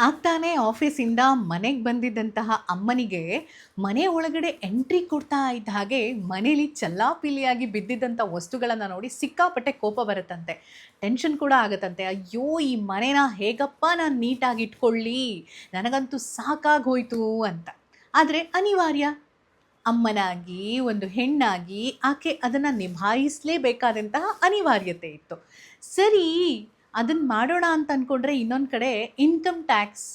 ಆಗ್ತಾನೆ ಆಫೀಸಿಂದ ಮನೆಗೆ ಬಂದಿದ್ದಂತಹ ಅಮ್ಮನಿಗೆ ಮನೆ ಒಳಗಡೆ ಎಂಟ್ರಿ ಕೊಡ್ತಾ ಇದ್ದ ಹಾಗೆ ಮನೇಲಿ ಚಲ್ಲಾಪಿಲಿಯಾಗಿ ಬಿದ್ದಿದ್ದಂಥ ವಸ್ತುಗಳನ್ನು ನೋಡಿ ಸಿಕ್ಕಾಪಟ್ಟೆ ಕೋಪ ಬರುತ್ತಂತೆ. ಟೆನ್ಷನ್ ಕೂಡ ಆಗುತ್ತಂತೆ. ಅಯ್ಯೋ, ಈ ಮನೇನ ಹೇಗಪ್ಪ ನಾನು ನೀಟಾಗಿ ಇಟ್ಕೊಳ್ಳಿ? ನನಗಂತೂ ಸಾಕಾಗೋಯ್ತು ಅಂತ. ಆದರೆ ಅನಿವಾರ್ಯ. ಅಮ್ಮನಾಗಿ, ಒಂದು ಹೆಣ್ಣಾಗಿ ಆಕೆ ಅದನ್ನು ನಿಭಾಯಿಸಲೇಬೇಕಾದಂತಹ ಅನಿವಾರ್ಯತೆ ಇತ್ತು. ಸರಿ ಅದನ್ನು ಮಾಡೋಣ ಅಂತ ಅಂದ್ಕೊಂಡ್ರೆ ಇನ್ನೊಂದು ಕಡೆ ಇನ್ಕಮ್ ಟ್ಯಾಕ್ಸ್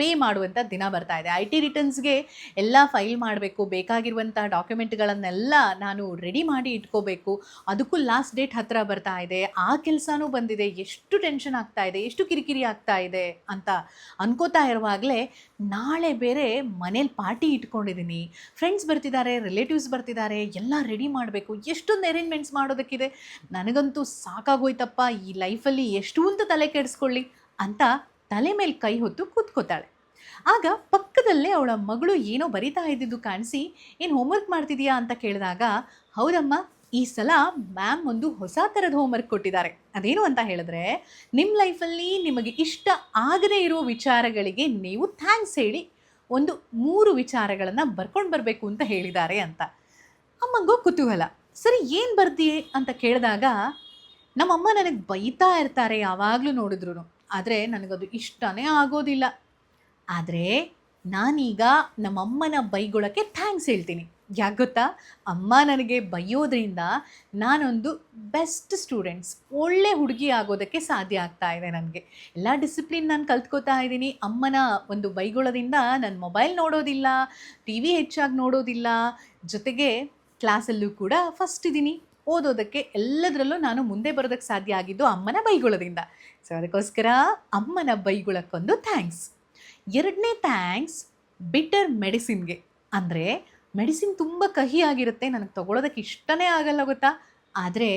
ಪೇ ಮಾಡುವಂಥ ದಿನ ಬರ್ತಾ ಇದೆ. ಐ ಟಿ ರಿಟರ್ನ್ಸ್ಗೆ ಎಲ್ಲ ಫೈಲ್ ಮಾಡಬೇಕು ಬೇಕಾಗಿರುವಂಥ ಡಾಕ್ಯುಮೆಂಟ್ಗಳನ್ನೆಲ್ಲ ನಾನು ರೆಡಿ ಮಾಡಿ ಇಟ್ಕೋಬೇಕು. ಅದಕ್ಕೂ ಲಾಸ್ಟ್ ಡೇಟ್ ಹತ್ತಿರ ಬರ್ತಾ ಇದೆ. ಆ ಕೆಲಸನೂ ಬಂದಿದೆ. ಎಷ್ಟು ಟೆನ್ಷನ್ ಆಗ್ತಾ ಇದೆ, ಎಷ್ಟು ಕಿರಿಕಿರಿ ಆಗ್ತಾ ಇದೆ ಅಂತ ಅನ್ಕೋತಾ ಇರುವಾಗಲೇ ನಾಳೆ ಬೇರೆ ಮನೇಲಿ ಪಾರ್ಟಿ ಇಟ್ಕೊಂಡಿದ್ದೀನಿ. ಫ್ರೆಂಡ್ಸ್ ಬರ್ತಿದ್ದಾರೆ ರಿಲೇಟಿವ್ಸ್ ಬರ್ತಿದ್ದಾರೆ, ಎಲ್ಲ ರೆಡಿ ಮಾಡಬೇಕು. ಎಷ್ಟೊಂದು ಅರೇಂಜ್ಮೆಂಟ್ಸ್ ಮಾಡೋದಕ್ಕಿದೆ. ನನಗಂತೂ ಸಾಕಾಗೋಯ್ತಪ್ಪ, ಈ ಲೈಫಲ್ಲಿ ಎಷ್ಟು ಅಂತ ತಲೆ ಕೆಡಿಸ್ಕೊಳ್ಳಿ ಅಂತ ತಲೆ ಮೇಲೆ ಕೈ ಹೊತ್ತು ಕೂತ್ಕೋತಾಳೆ. ಆಗ ಪಕ್ಕದಲ್ಲೇ ಅವಳ ಮಗಳು ಏನೋ ಬರಿತಾ ಇದ್ದಿದ್ದು ಕಾಣಿಸಿ, ಏನು ಹೋಮ್ವರ್ಕ್ ಮಾಡ್ತಿದೀಯಾ? ಅಂತ ಕೇಳಿದಾಗ, ಹೌದಮ್ಮ, ಈ ಸಲ ಮ್ಯಾಮ್ ಒಂದು ಹೊಸ ಥರದ ಹೋಮ್ವರ್ಕ್ ಕೊಟ್ಟಿದ್ದಾರೆ. ಅದೇನು ಅಂತ ಹೇಳಿದ್ರೆ ನಿಮ್ಮ ಲೈಫಲ್ಲಿ ನಿಮಗೆ ಇಷ್ಟ ಆಗದೇ ಇರೋ ವಿಚಾರಗಳಿಗೆ ನೀವು ಥ್ಯಾಂಕ್ಸ್ ಹೇಳಿ ಒಂದು ಮೂರು ವಿಚಾರಗಳನ್ನು ಬರ್ಕೊಂಡು ಬರಬೇಕು ಅಂತ ಹೇಳಿದ್ದಾರೆ ಅಂತ. ಅಮ್ಮಂಗೂ ಕುತೂಹಲ. ಸರಿ, ಏನು ಬರ್ದಿ ಅಂತ ಕೇಳಿದಾಗ, ನಮ್ಮಮ್ಮ ನನಗೆ ಬೈತಾ ಇರ್ತಾರೆ ಯಾವಾಗಲೂ ನೋಡಿದ್ರು ಆದರೆ ನನಗದು ಇಷ್ಟನೇ ಆಗೋದಿಲ್ಲ. ಆದರೆ ನಾನೀಗ ನಮ್ಮಮ್ಮನ ಬೈಗೊಳಕ್ಕೆ ಥ್ಯಾಂಕ್ಸ್ ಹೇಳ್ತೀನಿ. ಯಾಕೆ ಗೊತ್ತಾ? ಅಮ್ಮ ನನಗೆ ಬೈಯೋದ್ರಿಂದ ನಾನೊಂದು ಬೆಸ್ಟ್ ಸ್ಟೂಡೆಂಟ್ಸ್, ಒಳ್ಳೆ ಹುಡುಗಿ ಆಗೋದಕ್ಕೆ ಸಾಧ್ಯ ಆಗ್ತಾ ಇದೆ ನನಗೆ. ಎಲ್ಲ ಡಿಸಿಪ್ಲಿನ್ ನಾನು ಕಲ್ತ್ಕೋತಾ ಇದ್ದೀನಿ. ಅಮ್ಮನ ಒಂದು ಬೈಗೊಳದಿಂದ ನಾನು ಮೊಬೈಲ್ ನೋಡೋದಿಲ್ಲ, ಟಿ ವಿ ಹೆಚ್ಚಾಗಿ ನೋಡೋದಿಲ್ಲ, ಜೊತೆಗೆ ಕ್ಲಾಸಲ್ಲೂ ಕೂಡ ಫಸ್ಟ್ ಇದ್ದೀನಿ ಓದೋದಕ್ಕೆ ಎಲ್ಲದರಲ್ಲೂ ನಾನು ಮುಂದೆ ಬರೋದಕ್ಕೆ ಸಾಧ್ಯ ಆಗಿದ್ದು ಅಮ್ಮನ ಬೈಗುಳದಿಂದ. ಸೊ ಅದಕ್ಕೋಸ್ಕರ ಅಮ್ಮನ ಬೈಗುಳಕ್ಕೊಂದು ಥ್ಯಾಂಕ್ಸ್ ಎರಡನೇ ಥ್ಯಾಂಕ್ಸ್ ಬಿಟರ್ ಮೆಡಿಸಿನ್ಗೆ ಅಂದರೆ ಮೆಡಿಸಿನ್ ತುಂಬ ಕಹಿಯಾಗಿರುತ್ತೆ, ನನಗೆ ತೊಗೊಳೋದಕ್ಕೆ ಇಷ್ಟನೇ ಆಗಲ್ಲ ಗೊತ್ತಾ? ಆದರೆ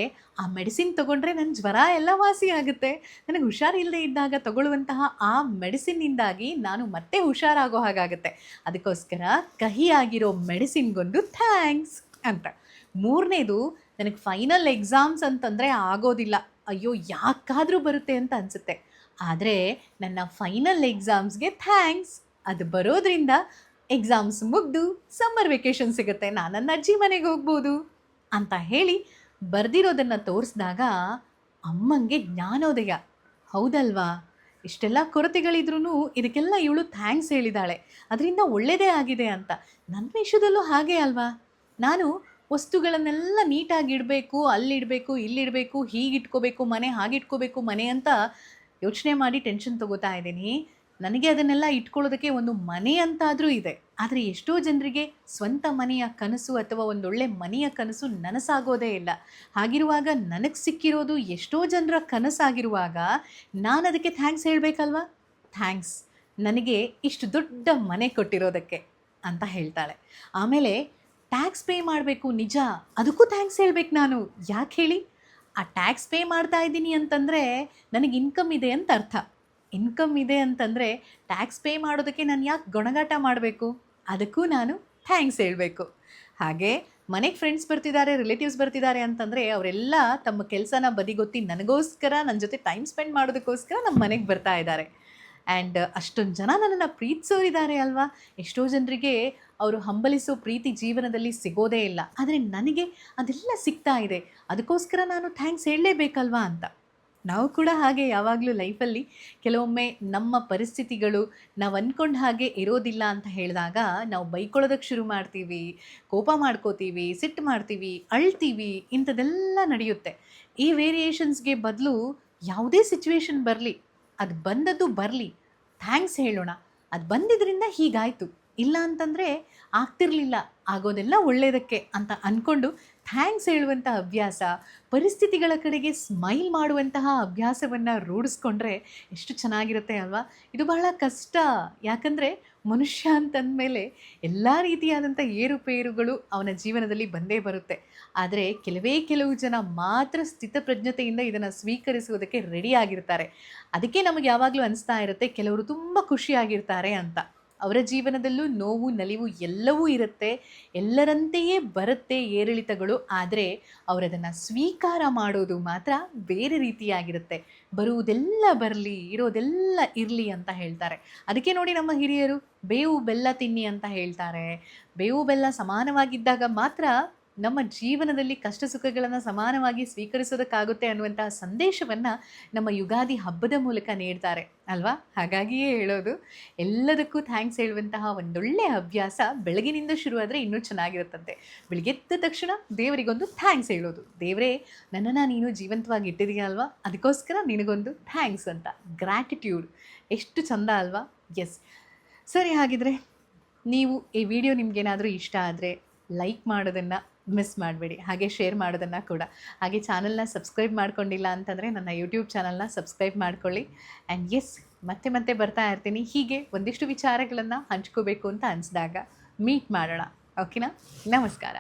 ಆ ಮೆಡಿಸಿನ್ ತೊಗೊಂಡ್ರೆ ನನ್ನ ಜ್ವರ ಎಲ್ಲ ವಾಸಿ ಆಗುತ್ತೆ. ನನಗೆ ಹುಷಾರಿಲ್ಲದೆ ಇದ್ದಾಗ ತಗೊಳ್ಳುವಂತಹ ಆ ಮೆಡಿಸಿನ್ನಿಂದಾಗಿ ನಾನು ಮತ್ತೆ ಹುಷಾರಾಗೋ ಹಾಗಾಗುತ್ತೆ. ಅದಕ್ಕೋಸ್ಕರ ಕಹಿಯಾಗಿರೋ ಮೆಡಿಸಿನ್ಗೊಂದು ಥ್ಯಾಂಕ್ಸ್ ಅಂತ. ಮೂರನೇದು ನನಗೆ ಫೈನಲ್ ಎಕ್ಸಾಮ್ಸ್ ಅಂತಂದರೆ ಆಗೋದಿಲ್ಲ. ಅಯ್ಯೋ, ಯಾಕಾದರೂ ಬರುತ್ತೆ ಅಂತ ಅನಿಸುತ್ತೆ. ಆದರೆ ನನ್ನ ಫೈನಲ್ ಎಕ್ಸಾಮ್ಸ್ಗೆ ಥ್ಯಾಂಕ್ಸ್ ಅದು ಬರೋದ್ರಿಂದ ಎಕ್ಸಾಮ್ಸ್ ಮುಗ್ದು ಸಮ್ಮರ್ ವೆಕೇಷನ್ ಸಿಗುತ್ತೆ. ನಾನು ನನ್ನ ಅಜ್ಜಿ ಮನೆಗೆ ಹೋಗ್ಬೋದು ಅಂತ ಹೇಳಿ ಬರ್ದಿರೋದನ್ನು ತೋರಿಸಿದಾಗ ಅಮ್ಮಂಗೆ ಜ್ಞಾನೋದಯ. ಹೌದಲ್ವಾ? ಇಷ್ಟೆಲ್ಲ ಕೊರತೆಗಳಿದ್ರೂ ಇದಕ್ಕೆಲ್ಲ ಇವಳು ಥ್ಯಾಂಕ್ಸ್ ಹೇಳಿದಾಳೆ. ಅದರಿಂದ ಒಳ್ಳೆಯದೇ ಆಗಿದೆ ಅಂತ. ನನ್ನ ವಿಷಯದಲ್ಲೂ ಹಾಗೆ ಅಲ್ವಾ? ನಾನು ವಸ್ತುಗಳನ್ನೆಲ್ಲ ನೀಟಾಗಿ ಇಡಬೇಕು, ಅಲ್ಲಿಡಬೇಕು, ಇಲ್ಲಿಡಬೇಕು, ಹೀಗಿಟ್ಕೋಬೇಕು, ಮನೆ ಹಾಗಿಟ್ಕೋಬೇಕು, ಮನೆ ಅಂತ ಯೋಚನೆ ಮಾಡಿ ಟೆನ್ಷನ್ ತಗೋತಾ ಇದ್ದೀನಿ. ನನಗೆ ಅದನ್ನೆಲ್ಲ ಇಟ್ಕೊಳ್ಳೋದಕ್ಕೆ ಒಂದು ಮನೆ ಅಂತಾದರೂ ಇದೆ. ಆದರೆ ಎಷ್ಟೋ ಜನರಿಗೆ ಸ್ವಂತ ಮನೆಯ ಕನಸು ಅಥವಾ ಒಂದೊಳ್ಳೆ ಮನೆಯ ಕನಸು ನನಸಾಗೋದೇ ಇಲ್ಲ. ಹಾಗಿರುವಾಗ ನನಗೆ ಸಿಕ್ಕಿರೋದು ಎಷ್ಟೋ ಜನರ ಕನಸಾಗಿರುವಾಗ ನಾನು ಅದಕ್ಕೆ ಥ್ಯಾಂಕ್ಸ್ ಹೇಳಬೇಕಲ್ವಾ? ಥ್ಯಾಂಕ್ಸ್ ನನಗೆ ಇಷ್ಟು ದೊಡ್ಡ ಮನೆ ಕೊಟ್ಟಿರೋದಕ್ಕೆ ಅಂತ ಹೇಳ್ತಾಳೆ. ಆಮೇಲೆ ಟ್ಯಾಕ್ಸ್ ಪೇ ಮಾಡಬೇಕು, ನಿಜ? ಅದಕ್ಕೂ ಥ್ಯಾಂಕ್ಸ್ ಹೇಳ್ಬೇಕು ನಾನು. ಯಾಕೆ ಹೇಳಿ? ಆ ಟ್ಯಾಕ್ಸ್ ಪೇ ಮಾಡ್ತಾ ಇದ್ದೀನಿ ಅಂತಂದರೆ ನನಗೆ ಇನ್ಕಮ್ ಇದೆ ಅಂತ ಅರ್ಥ. ಇನ್ಕಮ್ ಇದೆ ಅಂತಂದರೆ ಟ್ಯಾಕ್ಸ್ ಪೇ ಮಾಡೋದಕ್ಕೆ ನಾನು ಯಾಕೆ ಗೊಣಗಾಟ ಮಾಡಬೇಕು? ಅದಕ್ಕೂ ನಾನು ಥ್ಯಾಂಕ್ಸ್ ಹೇಳಬೇಕು. ಹಾಗೆ ಮನೆಗೆ ಫ್ರೆಂಡ್ಸ್ ಬರ್ತಿದ್ದಾರೆ ರಿಲೇಟಿವ್ಸ್ ಬರ್ತಿದ್ದಾರೆ ಅಂತಂದರೆ ಅವರೆಲ್ಲ ತಮ್ಮ ಕೆಲಸನ ಬದಿಗೊತ್ತಿ ನನಗೋಸ್ಕರ ನನ್ನ ಜೊತೆ ಟೈಮ್ ಸ್ಪೆಂಡ್ ಮಾಡೋದಕ್ಕೋಸ್ಕರ ನಮ್ಮ ಮನೆಗೆ ಬರ್ತಾ ಇದ್ದಾರೆ. ಆ್ಯಂಡ್ ಅಷ್ಟೊಂದು ಜನ ನನ್ನನ್ನು ಪ್ರೀತಿಸೋರಿದ್ದಾರೆ ಅಲ್ವಾ? ಎಷ್ಟೋ ಜನರಿಗೆ ಅವರು ಹಂಬಲಿಸೋ ಪ್ರೀತಿ ಜೀವನದಲ್ಲಿ ಸಿಗೋದೇ ಇಲ್ಲ. ಆದರೆ ನನಗೆ ಅದೆಲ್ಲ ಸಿಗ್ತಾ ಇದೆ. ಅದಕ್ಕೋಸ್ಕರ ನಾನು ಥ್ಯಾಂಕ್ಸ್ ಹೇಳಲೇಬೇಕಲ್ವಾ ಅಂತ. ನಾವು ಕೂಡ ಹಾಗೆ ಯಾವಾಗಲೂ ಲೈಫಲ್ಲಿ ಕೆಲವೊಮ್ಮೆ ನಮ್ಮ ಪರಿಸ್ಥಿತಿಗಳು ನಾವು ಅಂದ್ಕೊಂಡ ಹಾಗೆ ಇರೋದಿಲ್ಲ ಅಂತ ಹೇಳಿದಾಗ ನಾವು ಬೈಕೊಳ್ಳೋದಕ್ಕೆ ಶುರು ಮಾಡ್ತೀವಿ, ಕೋಪ ಮಾಡ್ಕೋತೀವಿ, ಸಿಟ್ಟು ಮಾಡ್ತೀವಿ, ಅಳ್ತೀವಿ, ಇಂಥದ್ದೆಲ್ಲ ನಡೆಯುತ್ತೆ. ಈ ವೇರಿಯೇಷನ್ಸ್ಗೆ ಬದಲು ಯಾವುದೇ ಸಿಚುವೇಶನ್ ಬರಲಿ, ಅದು ಬಂದದ್ದು ಬರಲಿ ಥ್ಯಾಂಕ್ಸ್ ಹೇಳೋಣ. ಅದು ಬಂದಿದ್ದರಿಂದ ಹೀಗಾಯಿತು. ಇಲ್ಲ ಅಂತಂದರೆ ಆಗ್ತಿರಲಿಲ್ಲ, ಆಗೋದೆಲ್ಲ ಒಳ್ಳೆಯದಕ್ಕೆ ಅಂತ ಅಂದ್ಕೊಂಡು ಥ್ಯಾಂಕ್ಸ್ ಹೇಳುವಂಥ ಅಭ್ಯಾಸ, ಪರಿಸ್ಥಿತಿಗಳ ಕಡೆಗೆ ಸ್ಮೈಲ್ ಮಾಡುವಂತಹ ಅಭ್ಯಾಸವನ್ನು ರೂಢಿಸ್ಕೊಂಡ್ರೆ ಎಷ್ಟು ಚೆನ್ನಾಗಿರುತ್ತೆ ಅಲ್ವಾ? ಇದು ಬಹಳ ಕಷ್ಟ. ಯಾಕಂದರೆ ಮನುಷ್ಯ ಅಂತಂದಮೇಲೆ ಎಲ್ಲ ರೀತಿಯಾದಂಥ ಏರುಪೇರುಗಳು ಅವನ ಜೀವನದಲ್ಲಿ ಬಂದೇ ಬರುತ್ತೆ. ಆದರೆ ಕೆಲವೇ ಕೆಲವು ಜನ ಮಾತ್ರ ಸ್ಥಿತಪ್ರಜ್ಞತೆಯಿಂದ ಇದನ್ನು ಸ್ವೀಕರಿಸುವುದಕ್ಕೆ ರೆಡಿ ಆಗಿರ್ತಾರೆ. ಅದಕ್ಕೆ ನಮಗೆ ಯಾವಾಗಲೂ ಅನಿಸ್ತಾ ಇರುತ್ತೆ, ಕೆಲವರು ತುಂಬ ಖುಷಿಯಾಗಿರ್ತಾರೆ ಅಂತ. ಅವರ ಜೀವನದಲ್ಲೂ ನೋವು, ನಲಿವು ಎಲ್ಲವೂ ಇರುತ್ತೆ. ಎಲ್ಲರಂತೆಯೇ ಬರುತ್ತೆ ಏರಿಳಿತಗಳು, ಆದರೆ ಅವರದನ್ನು ಸ್ವೀಕಾರ ಮಾಡೋದು ಮಾತ್ರ ಬೇರೆ ರೀತಿಯಾಗಿರುತ್ತೆ. ಬರುವುದೆಲ್ಲ ಬರಲಿ, ಇರೋದೆಲ್ಲ ಇರಲಿ ಅಂತ ಹೇಳ್ತಾರೆ. ಅದಕ್ಕೆ ನೋಡಿ ನಮ್ಮ ಹಿರಿಯರು, ಬೇವು, ಬೆಲ್ಲ ತಿನ್ನಿ ಅಂತ ಹೇಳ್ತಾರೆ. ಬೇವು, ಬೆಲ್ಲ ಸಮಾನವಾಗಿದ್ದಾಗ ಮಾತ್ರ ನಮ್ಮ ಜೀವನದಲ್ಲಿ ಕಷ್ಟ ಸುಖಗಳನ್ನು ಸಮಾನವಾಗಿ ಸ್ವೀಕರಿಸೋದಕ್ಕಾಗುತ್ತೆ ಅನ್ನುವಂತಹ ಸಂದೇಶವನ್ನು ನಮ್ಮ ಯುಗಾದಿ ಹಬ್ಬದ ಮೂಲಕ ನೀಡ್ತಾರೆ. ಅಲ್ವಾ? ಹಾಗಾಗಿಯೇ ಹೇಳೋದು, ಎಲ್ಲದಕ್ಕೂ ಥ್ಯಾಂಕ್ಸ್ ಹೇಳುವಂತಹ ಒಂದೊಳ್ಳೆ ಅಭ್ಯಾಸ ಬೆಳಗಿನಿಂದ ಶುರುವಾದರೆ ಇನ್ನೂ ಚೆನ್ನಾಗಿರುತ್ತಂತೆ. ಬೆಳಗ್ಗೆದ್ದ ತಕ್ಷಣ ದೇವರಿಗೊಂದು ಥ್ಯಾಂಕ್ಸ್ ಹೇಳೋದು. ದೇವರೇ, ನನ್ನನ್ನು ನೀನು ಜೀವಂತವಾಗಿ ಇಟ್ಟಿದೀಯ ಅಲ್ವಾ? ಅದಕ್ಕೋಸ್ಕರ ನಿನಗೊಂದು ಥ್ಯಾಂಕ್ಸ್ ಅಂತ. ಗ್ರ್ಯಾಟಿಟ್ಯೂಡ್ ಎಷ್ಟು ಚಂದ ಅಲ್ವಾ? ಎಸ್ ಸರಿ, ಹಾಗಿದ್ರೆ ನೀವು ಈ ವಿಡಿಯೋ ನಿಮಗೇನಾದರೂ ಇಷ್ಟ ಆದರೆ ಲೈಕ್ ಮಾಡೋದನ್ನು ಮಿಸ್ ಮಾಡಬೇಡಿ. ಹಾಗೆ ಶೇರ್ ಮಾಡೋದನ್ನು ಕೂಡ. ಹಾಗೆ ಚಾನಲ್ನ ಸಬ್ಸ್ಕ್ರೈಬ್ ಮಾಡ್ಕೊಂಡಿಲ್ಲ ಅಂತಂದರೆ ನನ್ನ ಯೂಟ್ಯೂಬ್ ಚಾನಲ್ನ ಸಬ್ಸ್ಕ್ರೈಬ್ ಮಾಡ್ಕೊಳ್ಳಿ. ಆ್ಯಂಡ್ ಎಸ್ ಮತ್ತೆ ಮತ್ತೆ ಬರ್ತಾ ಇರ್ತೀನಿ. ಹೀಗೆ ಒಂದಿಷ್ಟು ವಿಚಾರಗಳನ್ನು ಹಂಚ್ಕೋಬೇಕು ಅಂತ ಅನಿಸಿದಾಗ ಮೀಟ್ ಮಾಡೋಣ. ಓಕೆನಾ ನಮಸ್ಕಾರ.